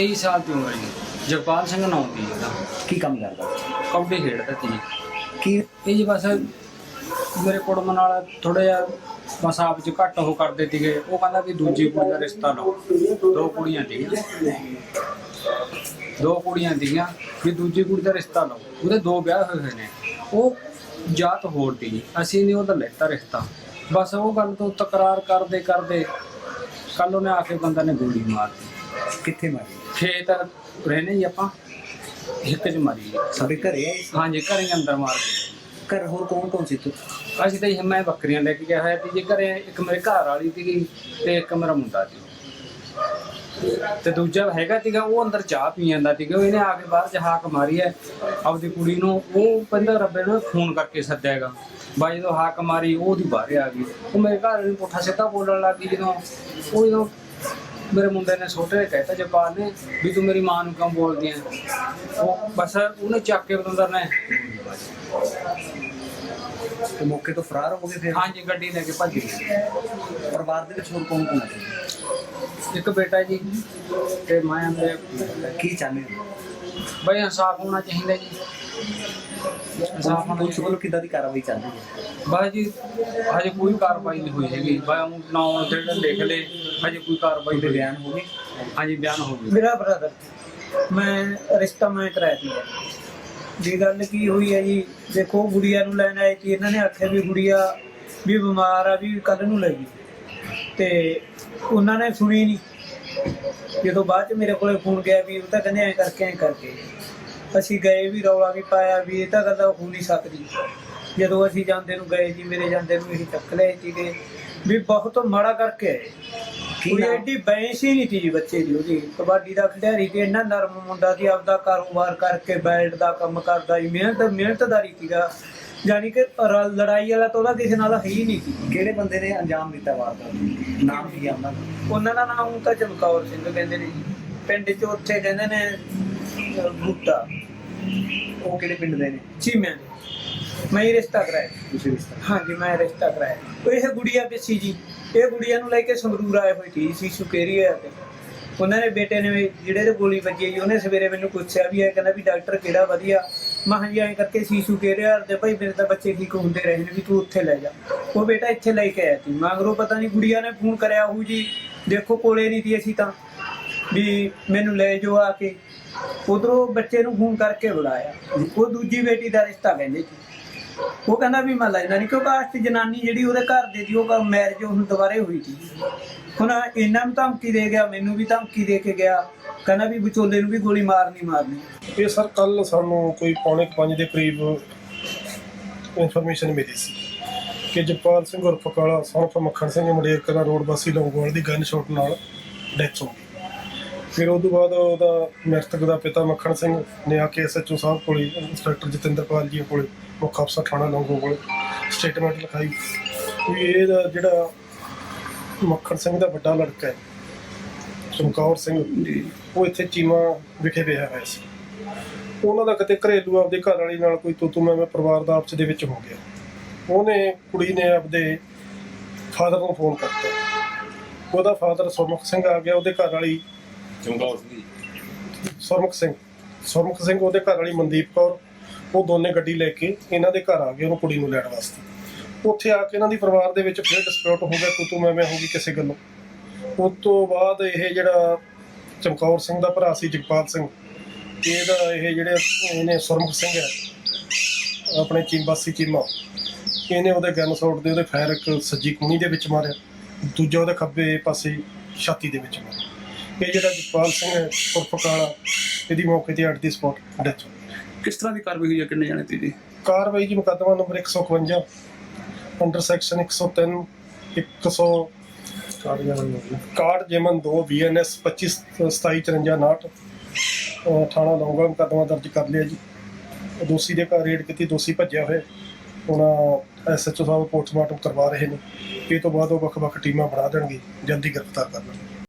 23 ਸਾਲ ਦੀ ਉਮਰ ਜੀ ਜਗਪਾਲ ਸਿੰਘ ਨਾਮ ਦੀ ਜੀ ਉਹਦਾ ਕੀ ਕੰਮ ਕਰਦਾ? ਕਬੱਡੀ ਖੇਡਦਾ ਸੀ ਕੀ? ਇਹ ਜੀ ਬਸ ਮੇਰੇ ਕੁੜਮ ਨਾਲ ਥੋੜਾ ਜਿਹਾ ਬਸ ਆਪ ਚ ਘੱਟ ਉਹ ਕਰਦੇ ਸੀਗੇ। ਉਹ ਕਹਿੰਦਾ ਵੀ ਦੂਜੀ ਕੁੜੀ ਦਾ ਰਿਸ਼ਤਾ ਲਓ। ਦੋ ਕੁੜੀਆਂ ਸੀਗੀਆਂ। ਦੋ ਕੁੜੀਆਂ ਸੀਗੀਆਂ ਵੀ ਦੂਜੀ ਕੁੜੀ ਦਾ ਰਿਸ਼ਤਾ ਲਓ। ਉਹਦੇ ਦੋ ਵਿਆਹ ਹੋਏ ਹੋਏ ਨੇ। ਉਹ ਜਾਤ ਹੋਰ ਦੀ। ਅਸੀਂ ਨਹੀਂ ਉਹਦਾ ਲੈਤਾ ਰਿਸ਼ਤਾ। ਬਸ ਉਹ ਗੱਲ ਤੋਂ ਤਕਰਾਰ ਕਰਦੇ ਕਰਦੇ ਕੱਲ ਉਹਨੇ ਆ ਕੇ ਬੰਦਾ ਨੇ ਗੋਲੀ ਮਾਰਤੀ ਕਿੱਥੇ ਮਾਰੀ? ਖੇਤ ਰਹਿਨੇ ਜੀ ਆਪਾਂ ਇੱਕ ਚ ਮਾਰੀ। ਸਾਡੇ ਘਰੇ ਆਏ ਸੀ। ਹਾਂਜੀ ਘਰੇ ਅੰਦਰ ਮਾਰ ਕੇ। ਘਰ ਹੋਰ ਕੌਣ ਕੌਣ ਸੀ ਤੂੰ ਅਸੀਂ ਤਾਂ ਜੀ ਮੈਂ ਬੱਕਰੀਆਂ ਲੈ ਕੇ ਗਿਆ ਹੋਇਆ ਸੀ ਜੀ ਘਰੇ ਇੱਕ ਮੇਰੇ ਘਰ ਵਾਲੀ ਸੀਗੀ ਤੇ ਇੱਕ ਮੇਰਾ ਮੁੰਡਾ ਸੀ। ਤੇ ਦੂਜਾ ਹੈਗਾ ਸੀਗਾ ਉਹ ਅੰਦਰ ਚਾਹ ਪੀ ਜਾਂਦਾ ਸੀਗਾ ਇਹਨੇ ਆ ਕੇ ਬਾਹਰ ਚ ਹਾਕ ਮਾਰੀ ਹੈ। ਆਪਦੀ ਕੁੜੀ ਨੂੰ ਉਹ ਕਹਿੰਦਾ ਰੱਬੇ ਨੂੰ ਫੋਨ ਕਰਕੇ ਸੱਦਿਆਗਾ ਬਾਈ ਜਦੋਂ ਹਾਕ ਮਾਰੀ ਉਹ ਉਹਦੀ ਬਾਹਰ ਆ ਗਈ। ਉਹ ਮੇਰੇ ਘਰ ਨੂੰ ਪੁੱਠਾ ਸਿੱਧਾ ਬੋਲਣ ਲੱਗ ਗਈ ਜਦੋਂ। ਉਹ ਜਦੋਂ ਮੇਰੇ ਮੁੰਡੇ ਨੇ ਛੋਟੇ ਨੇ ਕਹਿਤਾ ਜਪਾਲ ਨੇ ਵੀ ਤੂੰ ਮੇਰੀ ਮਾਂ ਨੂੰ ਕਿਉਂ ਬੋਲਦੀ ਹੈ ਉਹ ਬਸ ਉਹਨੇ ਚੱਕ ਕੇ ਬਤੰਦਰ ਨੇ ਤੇ ਮੌਕੇ ਤੋਂ ਫਰਾਰ ਹੋ ਗਏ ਫਿਰ? ਹਾਂਜੀ ਗੱਡੀ ਲੈ ਕੇ ਭੱਜ ਗਈ ਪਰਿਵਾਰ ਦੇ ਵਿੱਚ ਹੋਰ ਕੌਣ ਕੌਣ ਹੈ? ਇੱਕ ਬੇਟਾ ਜੀ ਤੇ ਮੈਂ ਮੇਰੇ ਕੀ ਚਾਹੁੰਦੇ ਬਈ ਇਨਸਾਫ ਹੋਣਾ ਚਾਹੀਦਾ ਜੀ। ਇਨਸਾਫ ਹੋਣਾ ਪੁਲਿਸ ਚਾਹੀਦਾ ਵੱਲੋਂ ਕਿੱਦਾਂ ਦੀ ਕਾਰਵਾਈ ਚੱਲ ਰਹੀ ਹੈ? ਬਸ ਜੀ ਹਜੇ ਕੋਈ ਕਾਰਵਾਈ ਨਹੀਂ ਹੋਈ ਹੈਗੀ। ਬਈ ਨਾਮ ਜਿਹੜੇ ਲਿਖ ਲਏ ਹਜੇ ਕੋਈ ਕਾਰਵਾਈ ਤੇ ਦੇ ਬਿਆਨ ਹੋ ਗਏ? ਹਾਂਜੀ ਬਿਆਨ ਹੋ ਗਈ ਮੇਰਾ ਬ੍ਰਦਰ ਮੈਂ ਰਿਸ਼ਤਾ ਮੈਂ ਕਰਾਇਆ ਸੀ। ਜੀ ਗੱਲ ਕੀ ਹੋਈ ਹੈ ਜੀ? ਦੇਖੋ ਗੁੜੀਆ ਨੂੰ ਲੈਣ ਆਏ ਸੀ। ਇਹਨਾਂ ਨੇ ਆਖਿਆ ਵੀ ਗੁੜੀਆ ਵੀ ਬਿਮਾਰ ਆ ਵੀ ਕੱਲ ਨੂੰ ਲੈ ਜੀ ਤੇ ਉਹਨਾਂ ਨੇ ਸੁਣੀ ਨਹੀਂ। ਜਦੋਂ ਬਾਅਦ ਚ ਮੇਰੇ ਕੋਲੇ ਫੋਨ ਗਿਆ ਵੀ ਉਹ ਤਾਂ ਕਹਿੰਦੇ ਐ ਕਰਕੇ ਐ ਕਰਕੇ। ਅਸੀਂ ਗਏ ਵੀ ਰੌਲਾ ਵੀ ਪਾਇਆ ਵੀ ਇਹ ਤਾਂ ਗੱਲ ਹੋ ਨਹੀਂ ਸਕਦੀ। ਜਦੋਂ ਅਸੀਂ ਜਾਂਦੇ ਨੂੰ ਗਏ ਜੀ ਮੇਰੇ ਜਾਂਦੇ ਨੂੰ ਇਹ ਚੱਕ ਲਏ ਸੀਗੇ। ਵੀ ਬਹੁਤ ਮਾੜਾ ਕਰਕੇ ਆਏ। ਕੋਈ? ਐਡੀ ਬੈਂਸ ਹੀ ਨਹੀਂ ਸੀ ਜੀ ਬੱਚੇ ਦੀ ਉਹਦੀ। ਕਬੱਡੀ ਦਾ ਖਿਡਾਰੀ ਤੇ ਇੰਨਾ ਨਰਮ ਮੁੰਡਾ ਸੀ ਆਪਦਾ ਕਾਰੋਬਾਰ ਕਰਕੇ ਬੈਲਟ ਦਾ ਕੰਮ ਕਰਦਾ ਸੀ ਮਿਹਨਤ ਮਿਹਨਤਦਾਰੀ ਸੀਗਾ। ਯਾਨੀ ਕਿ ਲੜਾਈ ਵਾਲਾ ਤਾਂ ਉਹਦਾ ਕਿਸੇ ਨਾਲ ਹੈ ਹੀ ਨਹੀਂ ਸੀ। ਕਿਹੜੇ ਬੰਦੇ ਨੇ ਅੰਜਾਮ ਦਿੱਤਾ ਵਾਰਦਾਤ? ਨਾਮ ਕੀ ਆ ਉਹਨਾਂ ਦਾ? ਉਹਨਾਂ ਦਾ ਨਾਮ ਤਾਂ ਚਮਕੌਰ ਸਿੰਘ ਕਹਿੰਦੇ ਨੇ ਪਿੰਡ 'ਚ ਉੱਥੇ ਕਹਿੰਦੇ ਨੇ ਬੂਟਾ ਉਹ ਕਿਹੜੇ ਪਿੰਡ ਦੇ ਨੇ? ਚੀਮਿਆਂ ਦੇ। ਮੈਂ ਹੀ ਰਿਸ਼ਤਾ ਕਰਾਇਆ। ਤੁਸੀਂ ਰਿਸ਼ਤਾ ਹਾਂਜੀ ਮੈਂ ਰਿਸ਼ਤਾ ਕਰਾਇਆ। ਉਹ ਇਹ ਗੁੜੀਆ ਵੀ ਸੀ ਜੀ ਇਹ ਗੁੜੀਆ ਨੂੰ ਲੈ ਕੇ ਸੰਗਰੂਰ ਆਏ ਹੋਏ ਸੀ ਸੀ ਸੁਕੇਰੀਆ ਤੇ। ਉਹਨਾਂ ਨੇ ਬੇਟੇ ਨੇ ਜਿਹੜੇ ਤੇ ਗੋਲੀ ਵੱਜੀ ਹੈ ਜੀ ਉਹਨੇ ਸਵੇਰੇ ਮੈਨੂੰ ਪੁੱਛਿਆ ਵੀ ਇਹ ਕਹਿੰਦਾ ਵੀ ਡਾਕਟਰ ਕਿਹੜਾ ਵਧੀਆ। ਮੈਂ ਕਿਹਾ ਜੀ ਐਂ ਕਰਕੇ ਸੀਸੂ ਕੇਰੀਆ ਤੇ ਭਾਈ ਮੇਰੇ ਤਾਂ ਬੱਚੇ ਠੀਕ ਹੁੰਦੇ ਰਹੇ ਨੇ ਵੀ ਤੂੰ ਉੱਥੇ ਲੈ ਜਾ। ਉਹ ਬੇਟਾ ਇੱਥੇ ਲੈ ਕੇ ਆਇਆ ਸੀ। ਮਗਰੋਂ ਪਤਾ ਨਹੀਂ ਗੁੜੀਆ ਨੇ ਫੋਨ ਕਰਿਆ ਉਹ ਜੀ ਦੇਖੋ ਕੋਲੇ ਨਹੀਂ ਸੀ ਅਸੀਂ ਤਾਂ। ਵੀ ਮੈਨੂੰ ਲੈ ਜਾਓ ਆ ਕੇ। ਉਧਰੋਂ ਬੱਚੇ ਨੂੰ ਫੋਨ ਕਰਕੇ ਬੁਲਾਇਆ। ਉਹ ਦੂਜੀ ਬੇਟੀ ਦਾ ਰਿਸ਼ਤਾ ਕਹਿੰਦੇ ਸੀ। ਉਹ ਕਹਿੰਦਾ ਵੀ ਮੈਂ ਲੈਣਾ ਨਹੀਂ ਕਿਉਂਕਿ ਆਸਤ ਜਨਾਨੀ ਜਿਹੜੀ ਉਹਦੇ ਘਰ ਦੇ ਦੀ, ਉਹ ਮੈਰਿਜ ਹੁਣ ਦੁਬਾਰੇ ਹੋਈ ਸੀ। ਹੁਣ ਇਹਨਾਂ ਨੂੰ ਧਮਕੀ ਦੇ ਗਿਆ, ਮੈਨੂੰ ਵੀ ਧਮਕੀ ਦੇ ਕੇ ਗਿਆ। ਕਹਿੰਦਾ ਵੀ ਵਿਚੋਲੇ ਨੂੰ ਵੀ ਗੋਲੀ ਮਾਰਨੀ ਮਾਰਨੀ। ਇਹ ਸਰ ਕੱਲ ਸਾਨੂੰ ਕੋਈ ਪੌਣੇ 5 ਦੇ ਕਰੀਬ ਇਨਫੋਰਮੇਸ਼ਨ ਮਿਲੀ ਸੀ ਕਿ ਜਪਾਲ ਸਿੰਘ ਉਰਫ ਕਾਲਾ, ਸੌਂਫ ਮੱਖਣ ਸਿੰਘ ਮੰਡੇਰ ਰੋਡ ਵਾਸੀ ਲੌਂਗੋਵਾਲ ਦੀ ਗਨ ਸ਼ਾਟ ਨਾਲ ਡੈਥ ਹੋ ਗਈ। ਫਿਰ ਉਸ ਤੋਂ ਬਾਅਦ ਉਹਦਾ ਮ੍ਰਿਤਕ ਦਾ ਪਿਤਾ ਮੱਖਣ ਸਿੰਘ ਨੇ ਆ ਕੇ ਐਸਐਚਓ ਸਾਹਿਬ ਕੋਲੇ ਇੰਸਪੈਕਟਰ ਜਤਿੰਦਰਪਾਲ ਜੀ ਕੋਲੇ ਮੁੱਖ ਅਫਸਰ ਥਾਣਾ ਲੌਂਗੋ ਕੋਲੇ ਸਟੇਟਮੈਂਟ ਲਿਖਾਈ ਵੀ ਇਹਦਾ ਜਿਹੜਾ ਮੱਖਣ ਸਿੰਘ ਦਾ ਵੱਡਾ ਲੜਕਾ ਹੈ ਚਮਕੌਰ ਸਿੰਘ ਉਹ ਇੱਥੇ ਚੀਮਾ ਵਿਖੇ ਵਿਆਹਿਆ ਹੋਇਆ ਸੀ। ਉਹਨਾਂ ਦਾ ਕਿਤੇ ਘਰੇਲੂ ਆਪਦੇ ਘਰ ਵਾਲੀ ਨਾਲ ਕੋਈ ਤੂੰ ਮੈਂ ਪਰਿਵਾਰ ਦਾ ਆਪਸ ਦੇ ਵਿੱਚ ਹੋ ਗਿਆ। ਉਹਨੇ ਕੁੜੀ ਨੇ ਆਪਦੇ ਫਾਦਰ ਨੂੰ ਫੋਨ ਕਰਤਾ। ਉਹਦਾ ਫਾਦਰ ਸੁਰਮੁਖ ਸਿੰਘ ਆ ਗਿਆ ਉਹਦੇ ਘਰ ਵਾਲੀ ਚੰਗੌਰ ਸਿੰਘ ਸੁਰਮੁਖ ਸਿੰਘ। ਸੁਰਮੁਖ ਸਿੰਘ ਉਹਦੇ ਘਰ ਵਾਲੀ ਮਨਦੀਪ ਕੌਰ, ਉਹ ਦੋਨੇ ਗੱਡੀ ਲੈ ਕੇ ਇਹਨਾਂ ਦੇ ਘਰ ਆ ਗਏ, ਉਹਨੂੰ ਕੁੜੀ ਨੂੰ ਲੈਣ ਵਾਸਤੇ। ਉੱਥੇ ਆ ਕੇ ਇਹਨਾਂ ਦੀ ਪਰਿਵਾਰ ਦੇ ਵਿੱਚ ਫਿਰ ਡਿਸਪਿਊਟ ਹੋ ਗਿਆ ਤੂੰ ਤੂੰ ਮੈਂ ਮੈਂ ਹੋ ਗਈ ਕਿਸੇ ਗੱਲੋਂ। ਉਸ ਤੋਂ ਬਾਅਦ ਇਹ ਜਿਹੜਾ ਚਮਕੌਰ ਸਿੰਘ ਦਾ ਭਰਾ ਸੀ, ਜਗਪਾਲ ਸਿੰਘ ਇਹਦਾ ਇਹ ਜਿਹੜੇ ਇਹਨੇ ਸੁਰਮੁਖ ਸਿੰਘ ਹੈ, ਆਪਣੇ ਚੀਮਬਾਸੀ ਚੀਮਾ, ਇਹਨੇ ਉਹਦੇ ਗਨ ਸ਼ਾਟ ਦੇ ਉਹਦੇ ਫਾਇਰ ਇੱਕ ਸੱਜੀ ਕੂਣੀ ਦੇ ਵਿੱਚ ਮਾਰਿਆ, ਦੂਜਾ ਉਹਦੇ ਖੱਬੇ ਪਾਸੇ ਛਾਤੀ ਦੇ ਵਿੱਚ ਮਾਰਿਆ। ਇਹ ਜਿਹੜਾ ਜਗਪਾਲ ਸਿੰਘ ਹੈ ਉਰਫ ਕਾਲਾ ਇਹਦੀ ਮੌਕੇ ਤੇ ਅੱਡ ਦੀ ਸਪੌਟ ਡੈਥ ਕਿਸ ਤਰ੍ਹਾਂ ਦੀ ਕਾਰਵਾਈ ਹੋਈ ਹੈ ਕਿੰਨੇ ਜਾਣੇ ਤੇ ਜੀ? ਕਾਰਵਾਈ ਜੀ ਮੁਕੱਦਮਾ ਨੰਬਰ 151 ਅੰਡਰ ਸੈਕਸ਼ਨ 103 100 ਕਾਰਡ ਜਮਨ 2 ਬੀਐਨਐਸ 25 2754 ਥਾਣਾ ਲੌਂਗਾ ਮੁਕੱਦਮਾ ਦਰਜ ਕਰ ਲਿਆ ਜੀ। ਦੋਸ਼ੀ ਦੇ ਘਰ ਰੇਡ ਕੀਤੀ ਦੋਸ਼ੀ ਭੱਜਿਆ ਹੋਇਆ। ਹੁਣ ਐਸਐਚਓ ਸਾਹਿਬ ਪੋਸਟਮਾਰਟਮ ਕਰਵਾ ਰਹੇ ਨੇ। ਇਹ ਤੋਂ ਬਾਅਦ ਉਹ ਵੱਖ-ਵੱਖ ਟੀਮਾਂ ਬਣਾ ਦੇਣਗੇ ਜਲਦੀ ਗ੍ਰਿਫਤਾਰ ਕਰ ਲੈਣਗੇ।